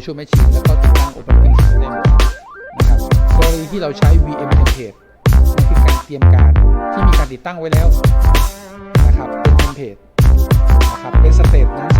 virtual machine แล้วก็ติดตั้ง operating system นะครับกรณีที่เราใช้ VM template นั่นคือการเตรียมการที่มีการติดตั้งไว้แล้วนะครับเป็น template นะครับเป็นสเตตนั้นเตตนั้น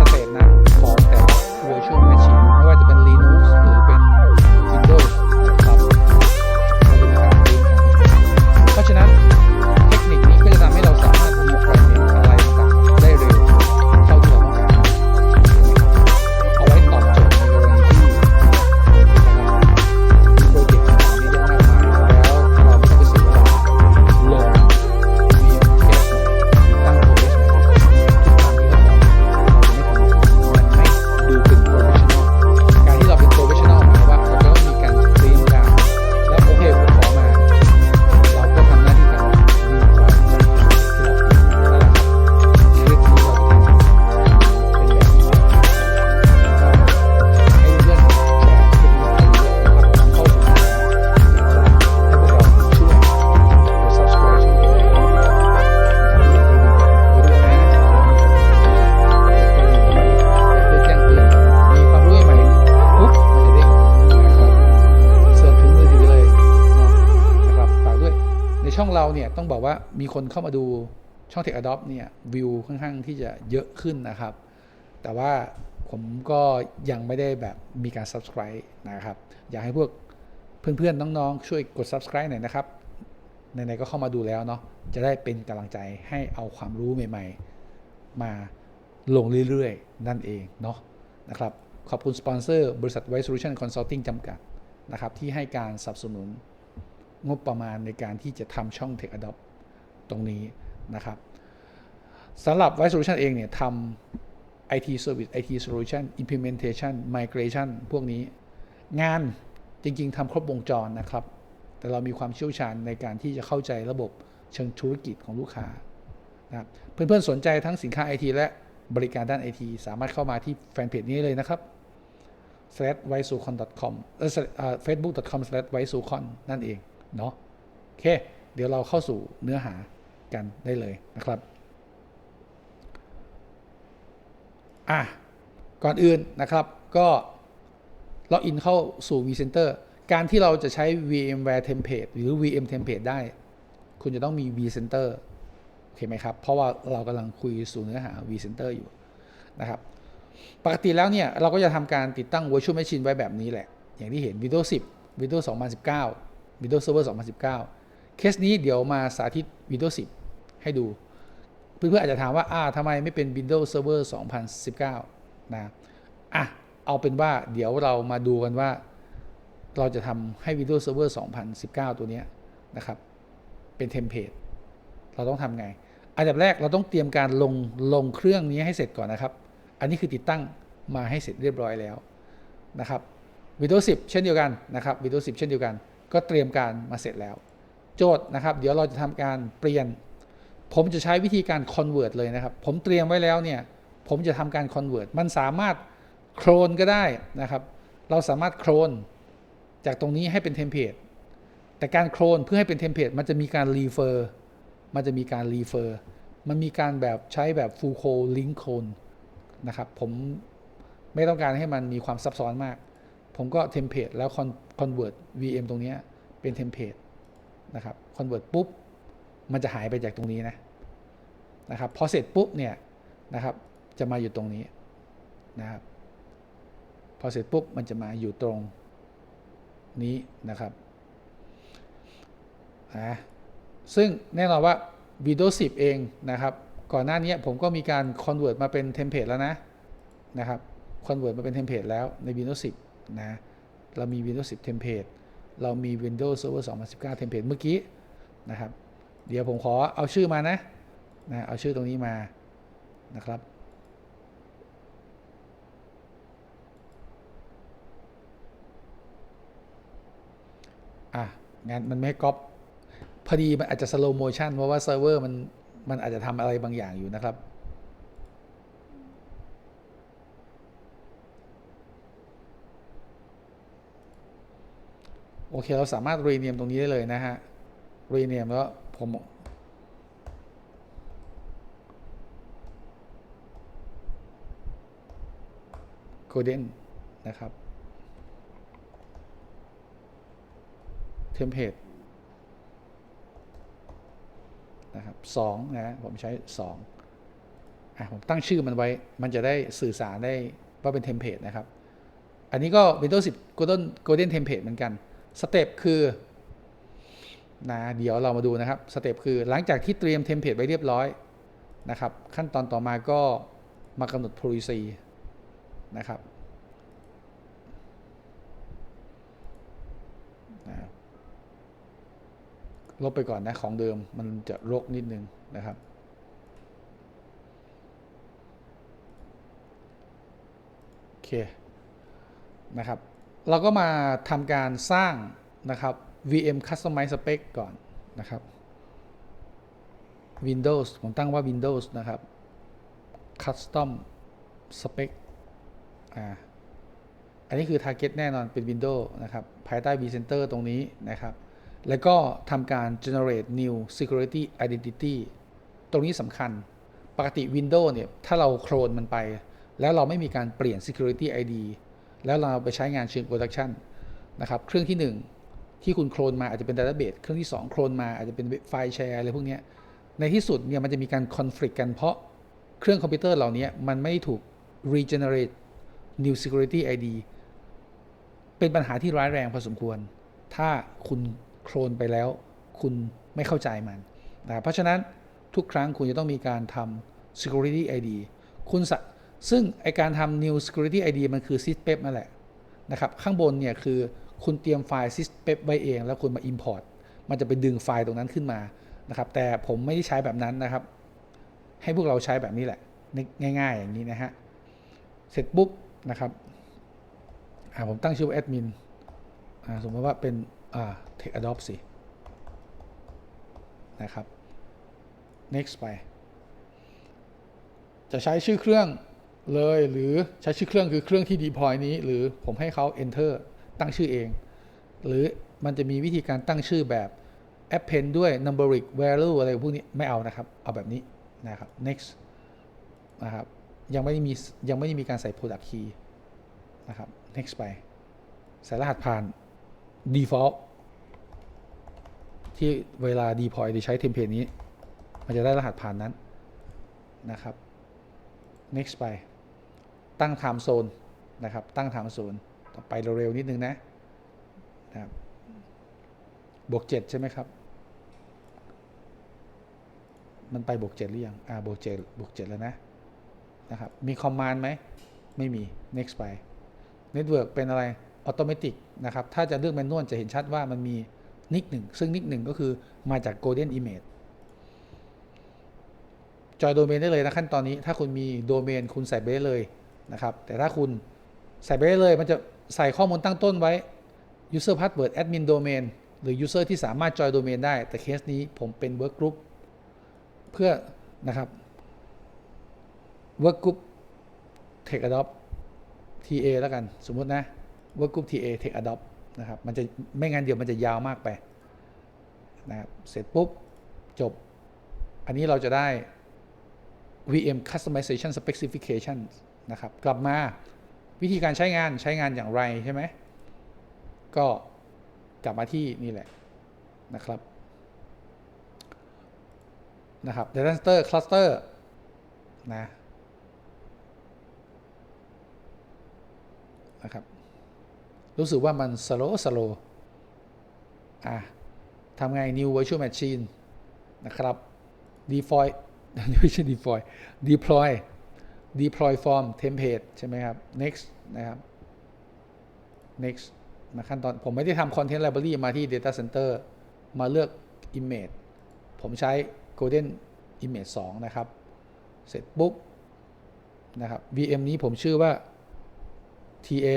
ช่องเราเนี่ยต้องบอกว่ามีคนเข้ามาดูช่อง Tech Adopt เนี่ยวิวค่อนข้างที่จะเยอะขึ้นนะครับ แต่ว่าผมก็ยังไม่ได้แบบมีการ subscribe นะครับ อยากให้พวกเพื่อนๆ น้องๆ ช่วยกด subscribe หน่อยนะครับไหนๆก็เข้ามาดูแล้วเนาะจะได้เป็นกำลังใจให้เอาความรู้ใหม่ๆ มาลงเรื่อยๆ นั่นเองเนาะนะครับ ขอบคุณสปอนเซอร์บริษัท White Solution Consulting จำกัดนะครับที่ให้การสนับสนุน งบประมาณในการที่จะทำช่อง Tech Adopt ตรงนี้นะครับสำหรับ White Solution เองเนี่ยทำ IT Service IT Solution Implementation Migration พวกนี้งานจริง ๆทำครบวงจรนะครับ แต่เรามีความเชี่ยวชาญในการที่จะเข้าใจระบบเชิงธุรกิจของลูกค้านะครับเพื่อนๆสนใจทั้งสินค้า IT และบริการด้าน IT สามารถเข้ามาที่แฟนเพจนี้เลยนะครับ slash w i s u c o n com เอ่อ facebook.com slash w i s u c o n นั่นเอง เนาะโอเค เดี๋ยวเราเข้าสู่เนื้อหากันได้เลยนะครับอะก่อนอื่นนะครับก็ล็อกอินเข้าสู่ vCenter การที่เราจะใช้ VMware template หรือ VM template ได้ คุณจะต้องมี vCenter โอเคไหมครับ เพราะว่าเรากำลังคุยสู่เนื้อหา vCenter อยู่นะครับ ปกติแล้วเนี่ย เราก็จะทำการติดตั้ง virtual machine ไว้แบบนี้แหละ อย่างที่เห็น Windows 10 Windows 2019 Windows Server 2019 เคสนี้เดี๋ยวมาสาธิต Windows 10 ให้ดู เพื่อนๆอาจจะถามว่าอ่าทำไมไม่เป็น Windows Server 2019 นะ อะ เอาเป็นว่าเดี๋ยวเรามาดูกันว่า เราจะทำให้ Windows Server 2019 ตัวนี้นะครับ เป็นเทมเพลต เราต้องทำไง อันดับแรกเราต้องเตรียมการลงลงเครื่องนี้ให้เสร็จก่อนนะครับ อันนี้คือติดตั้งมาให้เสร็จเรียบร้อยแล้วนะครับ Windows 10 เช่นเดียวกันนะครับ Windows 10 เช่นเดียวกัน ก็เตรียมการมาเสร็จแล้ว โจทย์นะครับ เดี๋ยวเราจะทำการเปลี่ยน ผมจะใช้วิธีการ convert เลยนะครับ ผมเตรียมไว้แล้วเนี่ย ผมจะทำการ convert มันสามารถโคลนก็ได้นะครับ เราสามารถโคลนจากตรงนี้ให้เป็นเทมเพลตแต่การโคลนเพื่อให้เป็นเทมเพลตมันจะมีการรีเฟอร์มันจะมีการรีเฟอร์มันมีการแบบใช้แบบ full code link clone นะครับ ผมไม่ต้องการให้มันมีความซับซ้อนมาก ผมก็เทมเพลตแล้ว convert VM ตรงนี้เป็นเทมเพลตนะครับ convert ปุ๊บ มันจะหายไปจากตรงนี้นะนะครับพอเสร็จปุ๊บเนี่ยนะครับจะมาอยู่ตรงนี้นะครับพอเสร็จปุ๊บมันจะมาอยู่ตรงนี้นะครับนะซึ่งแน่นอนว่า Windows 10 เองนะครับ ก่อนหน้านี้ผมก็มีการ convert มาเป็นเทมเพลตแล้วนะนะครับ convert มาเป็นเทมเพลตแล้วใน Windows 10 นะ เรามี Windows 10 Template เรามี Windows Server 2019 Template เมื่อกี้นะครับ เดี๋ยวผมขอเอาชื่อมานะนะ เอาชื่อตรงนี้มานะครับ อะงั้นมันไม่ก๊อปพอดีมันอาจจะสโลโมชันเพราะว่าเซิร์ฟเวอร์มันมันอาจจะทำอะไรบางอย่างอยู่นะครับ โอเค เราสามารถรีเนียมตรงนี้ได้เลยนะฮะรีเนียมแล้วผมโ o ลเด้นนะครับเทมเพลตนะครับสองนะผมใช้สองอะผมตั้งชื่อมันไว้ มันจะได้สื่อสารได้ว่าเป็นเทมเพลตนะครับ อันนี้ก็ Windows 10 Golden Golden Template เหมือนกัน สเต็ปคือนะเดี๋ยวเรามาดูนะครับสเต็ปคือหลังจากที่เตรียมเทมเพลตไว้เรียบร้อยนะครับขั้นตอนต่อมาก็มากำหนด policy นะครับนะลบไปก่อนนะของเดิมมันจะรกนิดนึงนะครับ โอเค นะครับ เราก็มาทำการสร้างนะครับ VM Customize Spec ก่อนนะครับ Windows ผมตั้งว่า Windows นะครับ Custom Spec อ่าอันนี้คือ Target แน่นอนเป็น Windows นะครับ ภายใต้ vCenter ตรงนี้นะครับ แล้วก็ทำการ generate new security identity ตรงนี้สำคัญ ปกติ Windows เนี่ย ถ้าเราโคลนมันไป แล้วเราไม่มีการเปลี่ยน security ID แล้วเราไปใช้งานเชิง production นะครับเครื่องที่ 1 ที่คุณโคลนมาอาจจะเป็น database เครื่องที่ 2 โคลนมาอาจจะเป็นไฟล์แชร์อะไรพวกนี้ในที่สุดเนี่ยมันจะมีการ conflict กันเพราะเครื่องคอมพิวเตอร์เหล่านี้มันไม่ถูก regenerate new security ID เป็นปัญหาที่ร้ายแรงพอสมควร ถ้าคุณโคลนไปแล้ว คุณไม่เข้าใจมันนะเพราะฉะนั้นทุกครั้งคุณจะต้องมีการทำ security ID คุณสะ ซึ่งไอการทำ new security ID มันคือ syspep นั่นแหละนะครับข้างบนเนี่ยคือคุณเตรียมไฟล์ syspep ไว้เอง แล้วคุณมา import มันจะไปดึงไฟล์ตรงนั้นขึ้นมานะครับแต่ผมไม่ได้ใช้แบบนั้นนะครับ ให้พวกเราใช้แบบนี้แหละ ง่ายๆ อย่างนี้นะฮะเสร็จปุ๊บนะครับอ่าผมตั้งชื่อว่าแอดมินอ่าสมมติว่าเป็นอ่า Tech Adopt สินะครับ next ไป จะใช้ชื่อเครื่อง เลยหรือใช้ชื่อเครื่องคือเครื่องที่ deploy นี้ หรือผมให้เขา enter ตั้งชื่อเอง หรือมันจะมีวิธีการตั้งชื่อแบบ append ด้วย numeric value อะไรพวกนี้ไม่เอานะครับ เอาแบบนี้นะครับ next นะครับยังไม่ได้มียังไม่ได้มีการใส่ product key นะครับ next ไป ใส่รหัสผ่าน default ที่เวลา deploy หรือใช้เทมเพลตนี้ มันจะได้รหัสผ่านนั้นนะครับ next ไป ตั้ง time zone นะครับ ตั้ง time zone ต่อไปเร็วๆนิดนึงนะนะครับ บวก 7 ใช่ไหมครับ มันไปบวก 7 หรือยัง อ่า บวก 7 บวก 7 แล้วนะ นะครับ มีคอมมานด์ไหม ไม่มี next ไป network เป็นอะไร automatic นะครับ ถ้าจะเลือกแมนนวลจะเห็นชัดว่ามันมีนิกหนึ่ง ซึ่งนิกหนึ่งก็คือมาจาก golden image จอยโดเมนได้เลยนะขั้นตอนนี้ ถ้าคุณมีโดเมนคุณใส่ไปได้เลย นะครับ แต่ถ้าคุณใส่ไปได้เลยมันจะใส่ข้อมูลตั้งต้นไว้ user password admin domain หรือ user ที่สามารถจอยโดเมนได้ แต่เคสนี้ผมเป็น work group เพื่อนะครับ work group take adopt TA แล้วกัน สมมุตินะ work group TA take adopt นะครับ มันจะไม่งั้นเดี๋ยวมันจะยาวมากไปนะครับ เสร็จปุ๊บ จบ อันนี้เราจะได้ VM customization specification นะครับ กลับมาวิธีการใช้งานใช้งานอย่างไรใช่ไหม ก็กลับมาที่นี่แหละนะครับนะครับ data center cluster นะนะครับ รู้สึกว่ามัน slow slow อะทำไง new virtual machine นะครับ deploy ไม่ใช่ deploy deploy deploy form template ใช่ไหมครับ next นะครับ next มาขั้นตอน ผมไม่ได้ทำ content library มาที่ data center มาเลือก image ผมใช้ golden image 2 นะครับ เสร็จปุ๊บ นะครับ VM นี้ผมชื่อว่า TA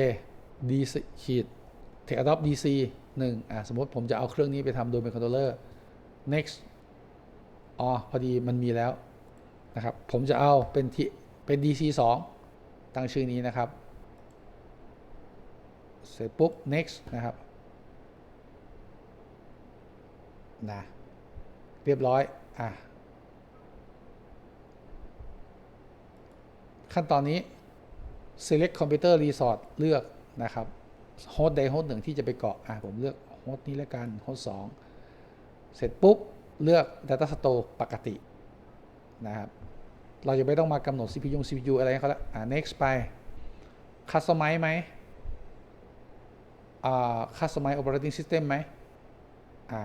DC ขีด Take Adopt DC หนึ่งอะสมมติผมจะเอาเครื่องนี้ไปทำโดยเป็นคอนโทรลเลอร์ next อ๋อ พอดีมันมีแล้วนะครับ ผมจะเอาเป็นที่ เป็น DC 2 ตั้งชื่อนี้นะครับ เสร็จปุ๊บ next นะครับนะเรียบร้อย อะ ขั้นตอนนี้ select computer resort เลือกนะครับโฮสต์ใดโฮสต์หนึ่งที่จะไปเกาะ อะ ผมเลือกโฮสต์นี้แล้วกันโฮสต์สองเสร็จปุ๊บ เลือก data store ปกตินะครับ เราจะไม่ต้องมากำหนด CPU CPU อะไรให้เขาละอ่า next ไป customize ไหมอ่า customize operating system ไหมอ่า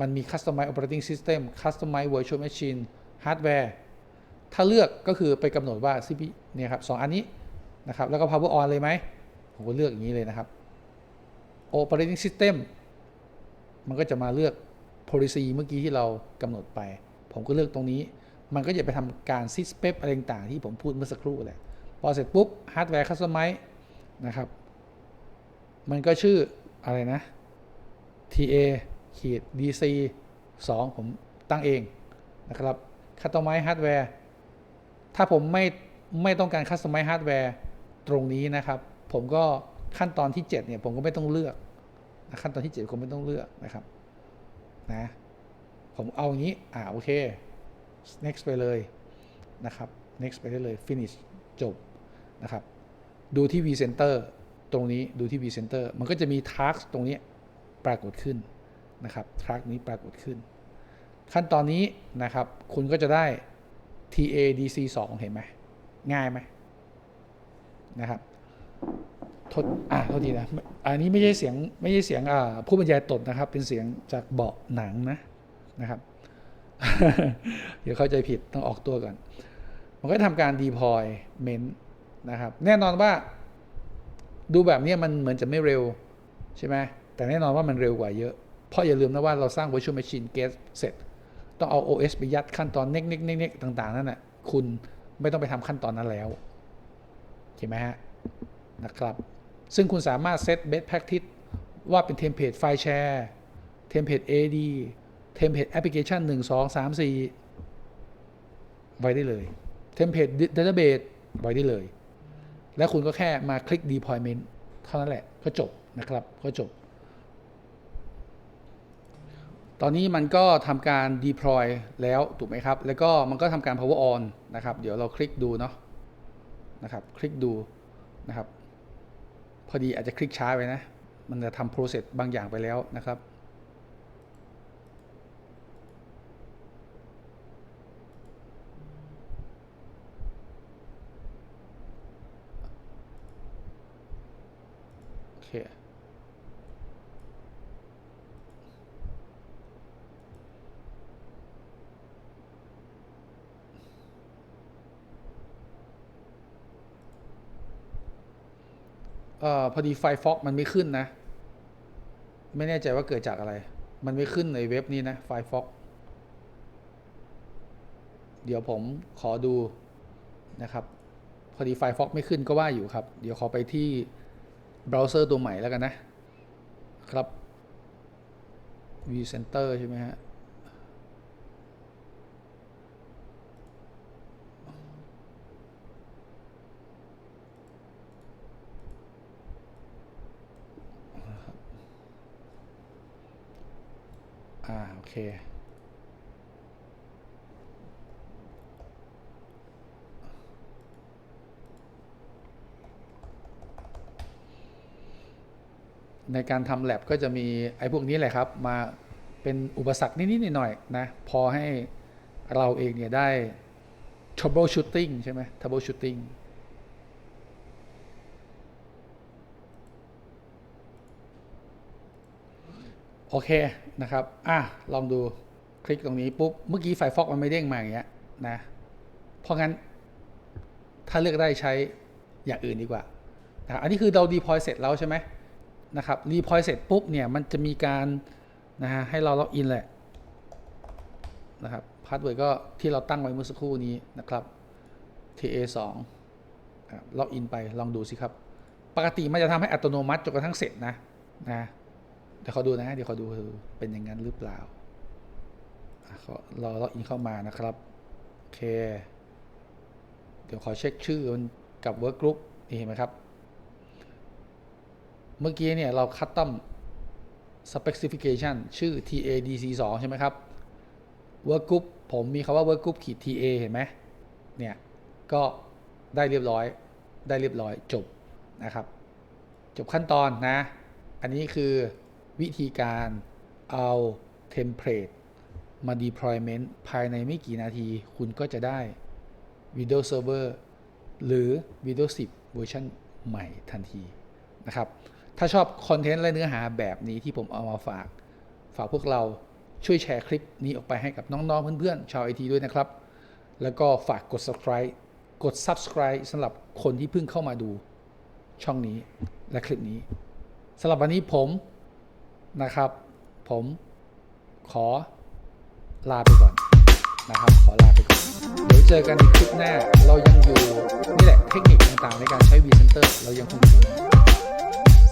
มันมี customize operating system customize virtual machine hardware ถ้าเลือกก็คือไปกำหนดว่า CPU เนี่ยครับสองอันนี้นะครับ แล้วก็ power on เลยไหมผมก็เลือกอย่างนี้เลยนะครับ operating system มันก็จะมาเลือก policy เมื่อกี้ที่เรากำหนดไป ผมก็เลือกตรงนี้ มันก็จะไปทำการ sys pep อะไรต่างๆที่ผมพูดเมื่อสักครู่แหละ พอเสร็จปุ๊บ hardware customize นะครับ มันก็ชื่ออะไรนะ TA ขีด DC 2 ผมตั้งเองนะครับ customize hardware ถ้าผมไม่ไม่ต้องการ customize hardware ตรงนี้นะครับ ผมก็ขั้นตอนที่ 7 เนี่ย ผมก็ไม่ต้องเลือกนะขั้นตอนที่ 7 ผมไม่ต้องเลือกนะครับนะผมเอาอย่างนี้ อ่าโอเค next ไปเลยนะครับ next ไปได้เลย finish จบนะครับ ดูที่ vCenter ตรงนี้ดูที่ vCenter มันก็จะมี task ตรงนี้ปรากฏขึ้นนะครับ task นี้ปรากฏขึ้น ขั้นตอนนี้นะครับ คุณก็จะได้ TADC 2 เห็นไหมง่ายไหมนะครับโทษอ่าโทษทีนะอันนี้ไม่ใช่เสียงไม่ใช่เสียงอ่าผู้บรรยายตดนะครับ เป็นเสียงจากเบาะหนังนะนะครับ เดี๋ยวเข้าใจผิดต้องออกตัวก่อน มันก็ทำการ deployment นะครับ แน่นอนว่าดูแบบนี้มันเหมือนจะไม่เร็วใช่ไหมแต่แน่นอนว่ามันเร็วกว่าเยอะ เพราะอย่าลืมนะว่าเราสร้าง virtual machine gate เสร็จ ต้องเอา OS ไปยัดขั้นตอนเน็กเน็กเน็กเน็กต่าง ๆ นั่นแหะคุณไม่ต้องไปทำขั้นตอนนั้นแล้วเห็นไหมฮะนะครับ ซึ่งคุณสามารถเซต best practice ว่าเป็นเทมเพลตไฟล์แชร์เทมเพลต AD เทมเพลตแอปพลิเคชัน1 2 3 4 ไว้ได้เลยเทมเพลต database ไว้ได้เลย แล้วคุณก็แค่มาคลิก deployment เท่านั้นแหละก็จบนะครับก็จบ ตอนนี้มันก็ทำการ deploy แล้วถูกไหมครับ แล้วก็มันก็ทำการ power on นะครับ เดี๋ยวเราคลิกดูเนาะนะครับ คลิกดูนะครับ พอดีอาจจะคลิกช้าไปนะ มันจะทำ process บางอย่างไปแล้วนะครับ เคเอ่อพอดีไฟฟอกมันไม่ขึ้นนะ ไม่แน่ใจว่าเกิดจากอะไร มันไม่ขึ้นในเว็บนี้นะไฟฟอกเดี๋ยวผมขอดูนะครับ พอดีไฟฟอกไม่ขึ้นก็ว่าอยู่ครับ เดี๋ยวขอไปที่ เบราว์เซอร์ตัวใหม่แล้วกันนะครับ vCenter ใช่ไหมฮะอ่าโอเค ในการทำแ a บก็จะมีไอ้พวกนี้แหละครับ มาเป็นอุปสรรคนิดๆหน่อยๆนะพอให้เราเองเนี่ยได้ troubleshooting ใช่ไหม troubleshooting โอเคนะครับ อะ ลองดูคลิกตรงนี้ปุ๊บ เมื่อกี้ไฟฟอกมันไม่เด้งมาอย่างเงี้ยนะ เพราะงั้น ถ้าเลือกได้ใช้อย่างอื่นดีกว่านะอันนี้คือเราดีพอยเสร็จแล้วใช่ไหม นะครับรีพอยเสร็จปุ๊บเนี่ยมันจะมีการนะฮะให้เราล็อกอินแหละนะครับพาสเวิร์ดก็ที่เราตั้งไว้เมื่อสักครู่นี้นะครับ TA 2ล็อกอินไปลองดูสิครับ ปกติมันจะทำให้อัตโนมัติจนกระทั่งเสร็จนะนะเดี๋ยวขอดูนะเดี๋ยวขอดูเป็นอย่างนั้นหรือเปล่าอะขอรอล็อกอินเข้ามานะครับโอเค เดี๋ยวขอเช็คชื่อมันกับ Work Group นี่เห็นไหมครับ มื่อกี้เนี่ยเราคัดต้อม specification ชื่อ TADC2 ใช่ไหมครับ Work Group ผมมีคาว่า Work Group ขีด TA เห็นไหมเนี่ย ก็ได้เรียบร้อย ได้เรียบร้อยจบนะครับ จบขั้นตอนนะ อันนี้คือวิธีการเอาเทมเพลตมา deployment ภายในไม่กี่นาที คุณก็จะได้ Windows Server หรือ Windows 10 เวอร์ชันใหม่ทันทีนะครับ ถ้าชอบคอนเทนต์และเนื้อหาแบบนี้ที่ผมเอามาฝาก ฝากพวกเราช่วยแชร์คลิปนี้ออกไปให้กับน้องๆเพื่อนๆ ชาวไอทีด้วยนะครับ แล้วก็ฝากกด subscribe กด subscribe สำหรับคนที่เพิ่งเข้ามาดูช่องนี้และคลิปนี้สำหรับวันนี้ผมนะครับ ผมขอลาไปก่อนนะครับ ขอลาไปก่อน เดี๋ยวเจอกันในคลิปหน้า เรายังอยู่ นี่แหละเทคนิคต่างๆในการใช้ vCenter เรายังคงอยู่